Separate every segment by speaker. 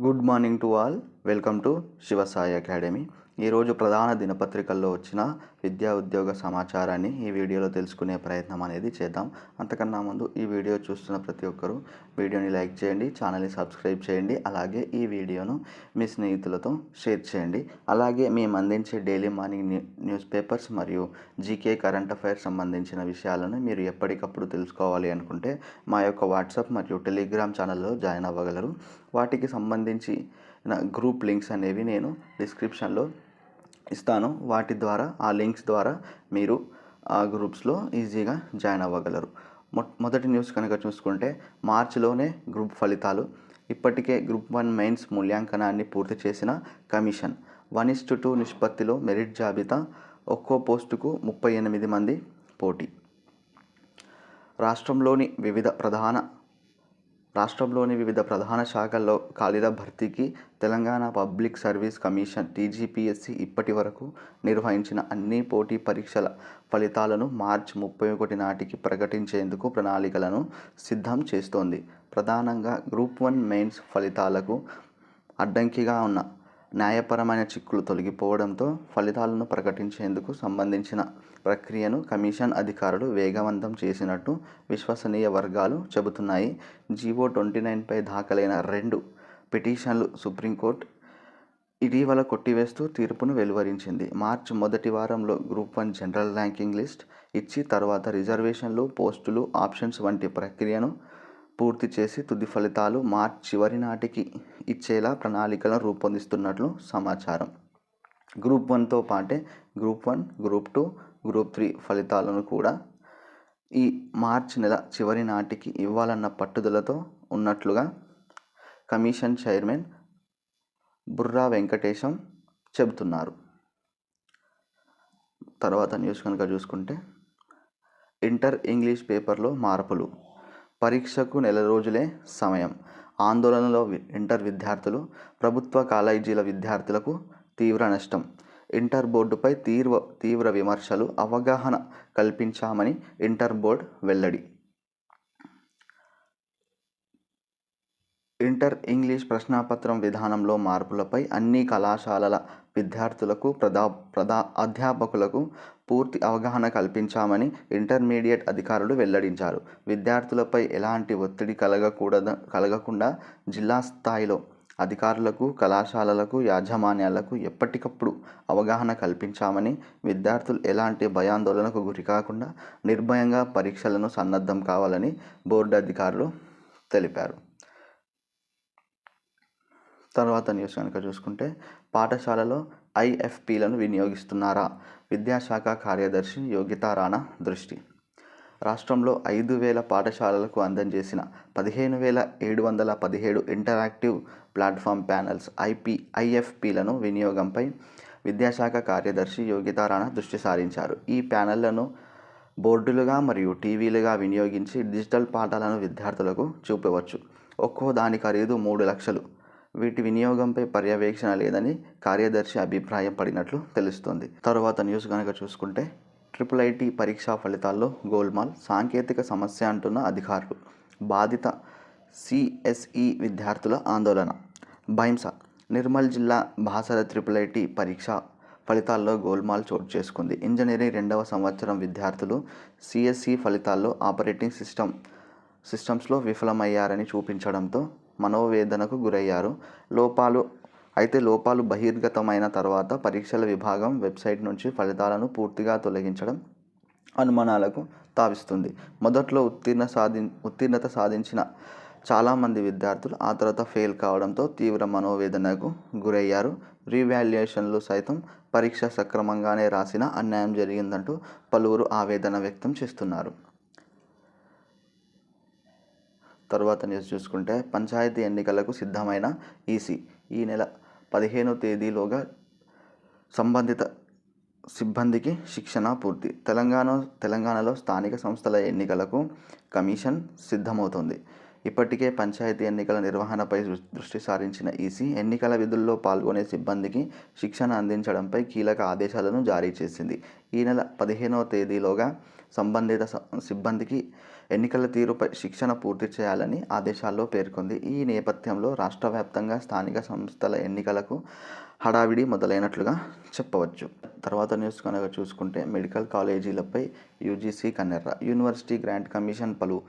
Speaker 1: good morning to all. Welcome to shiva sai academy. ఈరోజు ప్రధాన దినపత్రికల్లో వచ్చిన విద్యా ఉద్యోగ సమాచారాన్ని ఈ వీడియోలో తెలుసుకునే ప్రయత్నం అనేది చేద్దాం. అంతకన్నా ముందు ఈ వీడియో చూస్తున్న ప్రతి ఒక్కరూ వీడియోని లైక్ చేయండి ఛానల్ని సబ్స్క్రైబ్ చేయండి అలాగే ఈ వీడియోను మీ స్నేహితులతో షేర్ చేయండి. అలాగే మేము అందించే డైలీ మార్నింగ్ న్యూస్ పేపర్స్ మరియు జీకే కరెంట్ అఫైర్స్ సంబంధించిన విషయాలను మీరు ఎప్పటికప్పుడు తెలుసుకోవాలి అనుకుంటే మా యొక్క వాట్సాప్ మరియు టెలిగ్రామ్ ఛానల్లో జాయిన్ అవ్వగలరు. వాటికి సంబంధించి నా గ్రూప్ లింక్స్ అనేవి నేను డిస్క్రిప్షన్లో ఇస్తాను. వాటి ద్వారా ఆ లింక్స్ ద్వారా మీరు ఆ గ్రూప్స్లో ఈజీగా జాయిన్ అవ్వగలరు. మొ మొదటి న్యూస్ కనుక చూసుకుంటే మార్చిలోనే గ్రూప్ ఫలితాలు ఇప్పటికే గ్రూప్ వన్ మెయిన్స్ మూల్యాంకనాన్ని పూర్తి చేసిన commission. One is to two నిష్పత్తిలో మెరిట్ జాబితా ఒక్కో పోస్టుకు ముప్పై ఎనిమిది మంది పోటీ. రాష్ట్రంలోని వివిధ ప్రధాన రాష్ట్రంలోని వివిధ ప్రధాన శాఖల్లో ఖాళీల భర్తీకి Telangana public service commission TGPSC ఇప్పటి వరకు నిర్వహించిన అన్ని పోటీ పరీక్షల ఫలితాలను మార్చి ముప్పై ఒకటి నాటికి ప్రకటించేందుకు ప్రణాళికలను సిద్ధం చేస్తోంది. ప్రధానంగా గ్రూప్ వన్ మెయిన్స్ ఫలితాలకు అడ్డంకిగా ఉన్న న్యాయపరమైన చిక్కులు తొలగిపోవడంతో ఫలితాలను ప్రకటించేందుకు సంబంధించిన ప్రక్రియను కమిషన్ అధికారులు వేగవంతం చేసినట్టు విశ్వసనీయ వర్గాలు చెబుతున్నాయి. జీవో ట్వంటీ నైన్పై దాఖలైన రెండు పిటిషన్లు సుప్రీంకోర్టు ఇటీవల కొట్టివేస్తూ తీర్పును వెలువరించింది. మార్చి మొదటి వారంలో group one general ranking list ఇచ్చి తర్వాత రిజర్వేషన్లు పోస్టులు ఆప్షన్స్ వంటి ప్రక్రియను పూర్తి చేసి తుది ఫలితాలు మార్చ్ చివరి నాటికి ఇచ్చేలా ప్రణాళికలను రూపొందిస్తున్నట్లు సమాచారం. గ్రూప్ వన్తో పాటే group one group two group three ఫలితాలను కూడా ఈ మార్చ్ నెల చివరి నాటికి ఇవ్వాలన్న పట్టుదలతో ఉన్నట్లుగా కమిషన్ చైర్మన్ బుర్రా వెంకటేశం చెబుతున్నారు. తర్వాత న్యూస్ కనుక చూసుకుంటే ఇంటర్ ఇంగ్లీష్ పేపర్లో మార్పులు. పరీక్షకు నెల రోజులే సమయం. ఆందోళనలో ఇంటర్ విద్యార్థులు ప్రభుత్వ కాలేజీల విద్యార్థులకు తీవ్ర నష్టం. ఇంటర్ బోర్డుపై తీవ్ర తీవ్ర విమర్శలు అవగాహన కల్పించామని ఇంటర్ బోర్డ్ వెల్లడి. ఇంటర్ ఇంగ్లీష్ ప్రశ్నాపత్రం విధానంలో మార్పులపై అన్ని కళాశాలల విద్యార్థులకు ప్రదా ప్రదా అధ్యాపకులకు పూర్తి అవగాహన కల్పించామని ఇంటర్మీడియట్ అధికారులు వెల్లడించారు. విద్యార్థులపై ఎలాంటి ఒత్తిడి కలగకూడద కలగకుండా జిల్లా స్థాయిలో అధికారులకు కళాశాలలకు యాజమాన్యాలకు ఎప్పటికప్పుడు అవగాహన కల్పించామని విద్యార్థులు ఎలాంటి భయాందోళనకు గురికాకుండా నిర్భయంగా పరీక్షలను సన్నద్ధం కావాలని బోర్డు అధికారులు తెలిపారు. తర్వాత న్యూస్ కనుక చూసుకుంటే పాఠశాలలో ఐఎఫ్పీలను వినియోగిస్తున్నారా? విద్యాశాఖ కార్యదర్శి యోగితా రాణా దృష్టి. రాష్ట్రంలో ఐదు వేల పాఠశాలలకు అందజేసిన పదిహేను వేల ఏడు వందల పదిహేడు ఇంటరాక్టివ్ ప్లాట్ఫామ్ ప్యానల్స్ ఐపీ ఐఎఫ్పీలను వినియోగంపై విద్యాశాఖ కార్యదర్శి యోగితా రాణా దృష్టి సారించారు. ఈ ప్యానెళ్ళను బోర్డులుగా మరియు టీవీలుగా వినియోగించి డిజిటల్ పాఠాలను విద్యార్థులకు చూపవచ్చు. ఒక్కో దాని ఖరీదు మూడు లక్షలు వీటి వినియోగంపై పర్యవేక్షణ లేదని కార్యదర్శి అభిప్రాయం పడినట్లు తెలుస్తోంది. తరువాత న్యూస్ కనుక చూసుకుంటే ట్రిపుల్ ఐటీ పరీక్షా ఫలితాల్లో గోల్మాల్ సాంకేతిక సమస్య అంటున్న అధికారులు బాధిత సిఎస్ఈ విద్యార్థుల ఆందోళన. భైంస నిర్మల్ జిల్లా బాసర ట్రిపుల్ ఐటీ పరీక్ష ఫలితాల్లో గోల్మాల్ చోటు చేసుకుంది. ఇంజనీరింగ్ రెండవ సంవత్సరం విద్యార్థులు సిఎస్ఈ ఫలితాల్లో ఆపరేటింగ్ సిస్టమ్ సిస్టమ్స్లో విఫలమయ్యారని చూపించడంతో మనోవేదనకు గురయ్యారు. లోపాలు అయితే లోపాలు బహిర్గతమైన తర్వాత పరీక్షల విభాగం వెబ్సైట్ నుంచి ఫలితాలను పూర్తిగా తొలగించడం అనుమానాలకు తావిస్తుంది. మొదట్లో ఉత్తీర్ణ సాధి ఉత్తీర్ణత సాధించిన చాలామంది విద్యార్థులు ఆ తర్వాత ఫెయిల్ కావడంతో తీవ్ర మనోవేదనకు గురయ్యారు. రీవాల్యుయేషన్లు సైతం పరీక్ష సక్రమంగానే రాసిన అన్యాయం జరిగిందంటూ పలువురు ఆవేదన వ్యక్తం చేస్తున్నారు. తరువాత న్యూస్ చూసుకుంటే పంచాయతీ ఎన్నికలకు సిద్ధమైన ఈసీ. ఈ నెల పదిహేనో తేదీలోగా సంబంధిత సిబ్బందికి శిక్షణ పూర్తి. తెలంగాణ తెలంగాణలో స్థానిక సంస్థల ఎన్నికలకు కమిషన్ సిద్ధమవుతుంది. ఇప్పటికే పంచాయతీ ఎన్నికల నిర్వహణపై దృష్టి సారించిన ఈసీ ఎన్నికల విధుల్లో పాల్గొనే సిబ్బందికి శిక్షణ అందించడంపై కీలక ఆదేశాలను జారీ చేసింది. ఈ నెల పదిహేనవ తేదీలోగా సంబంధిత సిబ్బందికి ఎన్నికల తీరుపై శిక్షణ పూర్తి చేయాలని ఆదేశాల్లో పేర్కొంది. ఈ నేపథ్యంలో రాష్ట్ర వ్యాప్తంగా స్థానిక సంస్థల ఎన్నికలకు హడావిడి మొదలైనట్లుగా చెప్పవచ్చు. తర్వాత న్యూస్ కనుక చూసుకుంటే మెడికల్ కాలేజీలపై యూజీసీ కన్నెర్ర. యూనివర్సిటీ గ్రాంట్ కమిషన్ పలు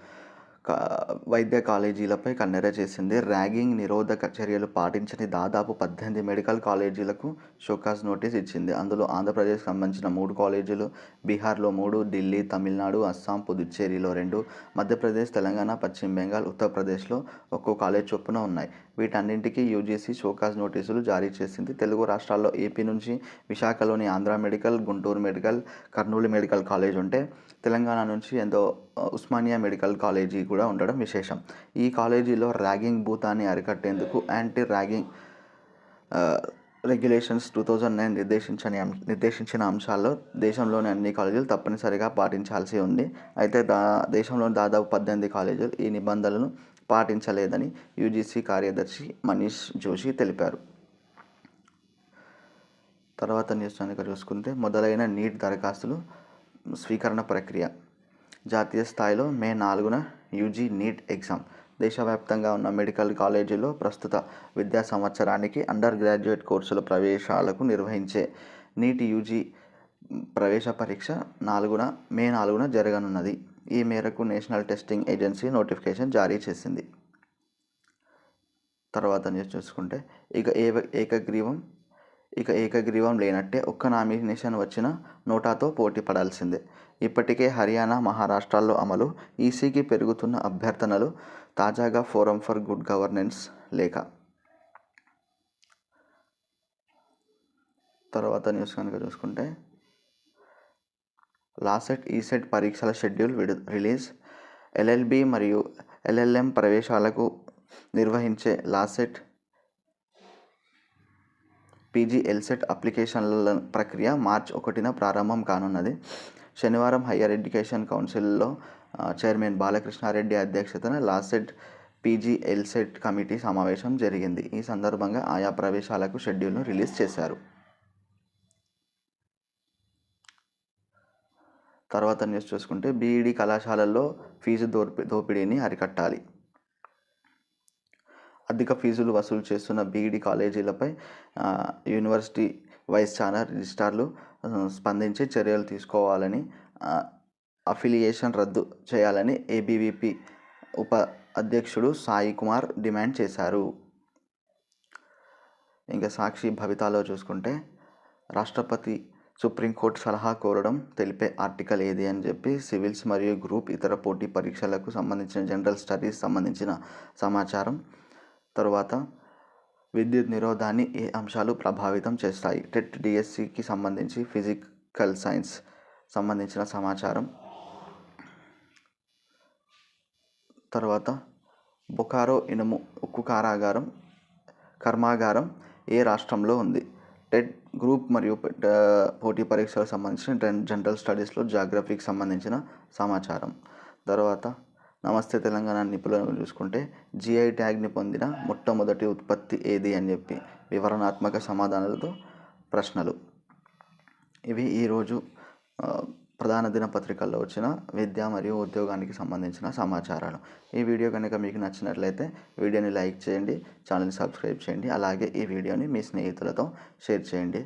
Speaker 1: వైద్య కాలేజీలపై కన్నెర చేసింది. ర్యాగింగ్ నిరోధక చర్యలు పాటించని దాదాపు పద్దెనిమిది మెడికల్ కాలేజీలకు షోకాస్ నోటీస్ ఇచ్చింది. అందులో ఆంధ్రప్రదేశ్కి సంబంధించిన మూడు కాలేజీలు బీహార్లో మూడు ఢిల్లీ తమిళనాడు అస్సాం పుదుచ్చేరిలో రెండు మధ్యప్రదేశ్ తెలంగాణ పశ్చిమ బెంగాల్ ఉత్తరప్రదేశ్లో ఒక్కో కాలేజ్ చొప్పున ఉన్నాయి. వీటన్నింటికీ యూజీసీ షోకాస్ నోటీసులు జారీ చేసింది. తెలుగు రాష్ట్రాల్లో ఏపీ నుంచి విశాఖలోని Andhra medical Guntur medical Kurnool medical college ఉంటే తెలంగాణ నుంచి ఎంతో ఉస్మానియా మెడికల్ కాలేజీ కూడా ఉండడం విశేషం. ఈ కాలేజీలో ర్యాగింగ్ భూతాన్ని అరికట్టేందుకు anti ragging regulations two thousand nine నిర్దేశించని నిర్దేశించిన అంశాల్లో దేశంలోని అన్ని కాలేజీలు తప్పనిసరిగా పాటించాల్సి ఉంది. అయితే దా దేశంలోని దాదాపు పద్దెనిమిది కాలేజీలు ఈ నిబంధనలను పాటించలేదని యూజీసీ కార్యదర్శి మనీష్ జోషి తెలిపారు. తర్వాత న్యూస్ కనుక చూసుకుంటే మొదలైన నీట్ దరఖాస్తులు స్వీకరణ ప్రక్రియ. జాతీయ స్థాయిలో మే నాలుగున యూజీ నీట్ ఎగ్జామ్. దేశవ్యాప్తంగా ఉన్న మెడికల్ కాలేజీలో ప్రస్తుత విద్యా సంవత్సరానికి అండర్ గ్రాడ్యుయేట్ కోర్సుల ప్రవేశాలకు నిర్వహించే నీట్ యూజీ ప్రవేశ పరీక్ష నాలుగున మే నాలుగున జరగనున్నది. ఈ మేరకు నేషనల్ టెస్టింగ్ ఏజెన్సీ నోటిఫికేషన్ జారీ చేసింది. తర్వాత న్యూస్ చూసుకుంటే ఇక ఏ ఏకగ్రీవం ఇక ఏకగ్రీవం లేనట్టే ఒక్క నామినేషన్ వచ్చిన నోటాతో పోటీ పడాల్సిందే. ఇప్పటికే హర్యానా మహారాష్ట్రాల్లో అమలు ఈసీకి పెరుగుతున్న అభ్యర్థనలు తాజాగా ఫోరం ఫర్ గుడ్ గవర్నెన్స్ లేఖ తర్వాత న్యూస్ కనుక చూసుకుంటే లాసెట్ ఈసెట్ పరీక్షల షెడ్యూల్ విడు రిలీజ్. ఎల్ఎల్బి మరియు ఎల్ఎల్ఎం ప్రవేశాలకు నిర్వహించే లాసెట్ పీజీ ఎల్సెట్ అప్లికేషన్ల ప్రక్రియ మార్చ్ ఒకటిన ప్రారంభం కానున్నది. శనివారం హయ్యర్ ఎడ్యుకేషన్ కౌన్సిల్లో చైర్మన్ బాలకృష్ణారెడ్డి అధ్యక్షతన లాసెట్ పీజీ ఎల్సెట్ కమిటీ సమావేశం జరిగింది. ఈ సందర్భంగా ఆయా ప్రవేశాలకు షెడ్యూల్ను రిలీజ్ చేశారు. తర్వాత న్యూస్ చూసుకుంటే బీఈడి కళాశాలల్లో ఫీజు దోపి దోపిడీని అరికట్టాలి. అధిక ఫీజులు వసూలు చేస్తున్న బీఈడి కాలేజీలపై యూనివర్సిటీ వైస్ ఛాన్సలర్ రిజిస్ట్రార్లు స్పందించి చర్యలు తీసుకోవాలని అఫిలియేషన్ రద్దు చేయాలని ఏబీవీపీ ఉప అధ్యక్షుడు సాయి కుమార్ డిమాండ్ చేశారు. ఇంకా సాక్షి భవితాలో చూసుకుంటే రాష్ట్రపతి సుప్రీంకోర్టు సలహా కోరడం తెలిపే ఆర్టికల్ ఏది అని చెప్పి సివిల్స్ మరియు గ్రూప్ ఇతర పోటీ పరీక్షలకు సంబంధించిన జనరల్ స్టడీస్ సంబంధించిన సమాచారం తరువాత విద్యుత్ నిరోధాన్ని ఏ అంశాలు ప్రభావితం చేస్తాయి? టెట్ డిఎస్సికి సంబంధించి ఫిజికల్ సైన్స్ సంబంధించిన సమాచారం తర్వాత బొకారో ఇనుము ఉక్కు కారాగారం కర్మాగారం ఏ రాష్ట్రంలో ఉంది? టెట్ గ్రూప్ మరియు పోటీ పరీక్షలకు సంబంధించిన జనరల్ స్టడీస్లో జాగ్రఫీకి సంబంధించిన సమాచారం. తర్వాత నమస్తే తెలంగాణ నిపుణులను చూసుకుంటే జిఐ ట్యాగ్ని పొందిన మొట్టమొదటి ఉత్పత్తి ఏది అని చెప్పి వివరణాత్మక సమాధానాలతో ప్రశ్నలు. ఇవి ఈరోజు ప్రధాన దినపత్రికల్లో వచ్చిన విద్య మరియు ఉద్యోగానికి సంబంధించిన సమాచారాలు. ఈ వీడియో కనుక మీకు నచ్చినట్లయితే వీడియోని లైక్ చేయండి ఛానల్ని సబ్స్క్రైబ్ చేయండి అలాగే ఈ వీడియోని మీ స్నేహితులతో షేర్ చేయండి.